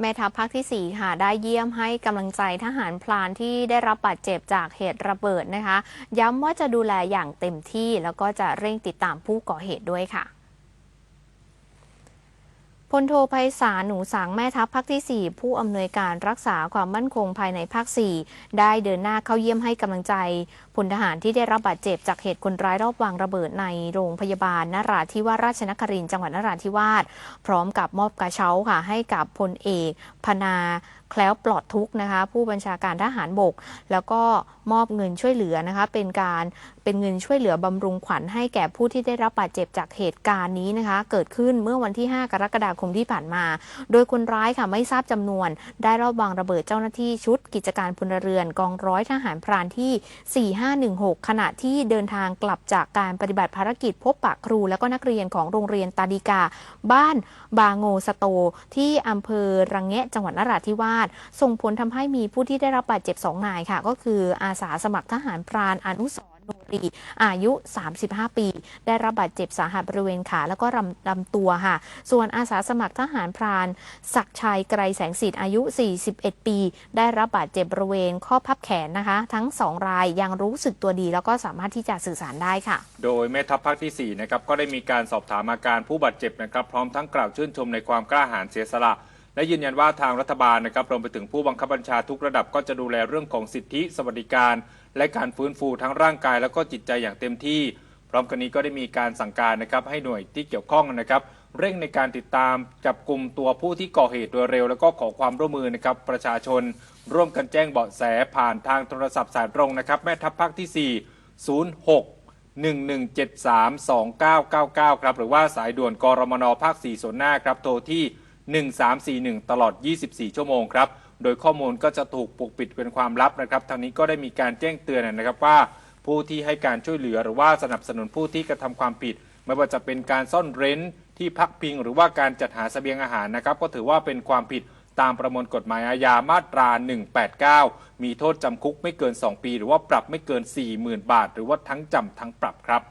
แม่ทัพภาคที่ 4 ค่ะได้เยี่ยมให้กำลังใจทหารพลานที่ได้รับบาดเจ็บจากเหตุระเบิดนะคะ ย้ำว่าจะดูแลอย่างเต็มที่แล้วก็จะเร่งติดตามผู้ก่อเหตุด้วยค่ะ พลโทไพศาลหนูสังแม่ทัพภาคที่ 4 ผู้อำนวยการรักษาความมั่นคงภายในภาค 4 ได้เดินหน้าเข้าเยี่ยมให้กำลังใจพลทหารที่ได้รับบาดเจ็บจากเหตุคนร้ายรอบวางระเบิดในโรงพยาบาลนราธิวาสราชนครินทร์จังหวัดนราธิวาสพร้อมกับมอบกระเช้าค่ะให้กับพลเอกพนา แคล้วปลอดทุกนะคะ ผู้บัญชาการทหารบก แล้วก็มอบเงินช่วยเหลือนะคะ เป็นการเป็นเงินช่วยเหลือบำรุงขวัญให้แก่ผู้ที่ได้รับบาดเจ็บจากเหตุการณ์นี้นะคะ เกิดขึ้นเมื่อวันที่ 5 กรกฎาคมที่ผ่านมา โดยคนร้ายค่ะไม่ทราบจำนวน ได้รอบวางระเบิดเจ้าหน้าที่ชุด กิจการพลเรือนกองร้อยทหารพรานที่ 4516 ขณะที่เดินทางกลับจากการปฏิบัติภารกิจพบปะครู และก็นักเรียนของโรงเรียนตาดีกา บ้านบางโงสโต ที่อำเภอระงแงะจังหวัดนราธิวาสส่งผลทำให้มีผู้ที่ได้รับบาดเจ็บ 2 นายค่ะ ก็คืออาสาสมัครทหารพรานอนุสรโนรีอายุ 35 ปี ได้รับบาดเจ็บสาหัสบริเวณขาแล้วก็ลำลำตัวค่ะ ส่วนอาสาสมัครทหารพรานศักชัยไกรแสงสิทธิ์อายุ 41 ปี ได้รับบาดเจ็บบริเวณข้อพับแขนนะคะ ทั้ง 2 รายยังรู้สึกตัวดี แล้วก็สามารถที่จะสื่อสารได้ค่ะ โดยแม่ทัพภาคที่4นะครับก็ได้มีการสอบถามอาการผู้บาดเจ็บนะครับ พร้อมทั้งกล่าวชื่นชมในความกล้าหาญเสียสละ และยืนยันว่าทางรัฐบาลนะครับรวมไปถึงผู้บังคับบัญชาทุกระดับก็จะดูแลเรื่องของสิทธิสวัสดิการ และการฟื้นฟูทั้งร่างกาย แล้วก็จิตใจอย่างเต็มที่ พร้อมกันนี้ก็ได้มีการสั่งการนะครับให้หน่วยที่เกี่ยวข้องนะครับเร่งในการติดตามจับกลุ่มตัวผู้ที่ก่อเหตุโดยเร็ว แล้วก็ขอความร่วมมือนะครับประชาชน ร่วมกันแจ้งเบาะแสผ่านทางโทรศัพท์สายตรงนะครับแม่ทัพภาคที่ 4 06 11732999 ครับ หรือว่าสายด่วนกรมนภาค 4 ส่วนหน้าครับ โทรที่ 1341 ตลอด 24 ชั่วโมงครับ โดยข้อมูลก็จะถูกปกปิดเป็นความลับนะครับทางนี้ก็ได้มีการแจ้งเตือนนะครับว่า ผู้ที่ให้การช่วยเหลือหรือว่าสนับสนุนผู้ที่กระทำความผิด ไม่ว่าจะเป็นการซ่อนเร้นที่พักพิง หรือว่าการจัดหาเสบียงอาหารนะครับ ก็ถือว่าเป็นความผิดตามประมวลกฎหมายอาญามาตรา 189 มีโทษจำคุกไม่เกิน 2 ปี หรือว่าปรับไม่เกิน 40,000 บาท หรือว่าทั้งจำทั้งปรับครับ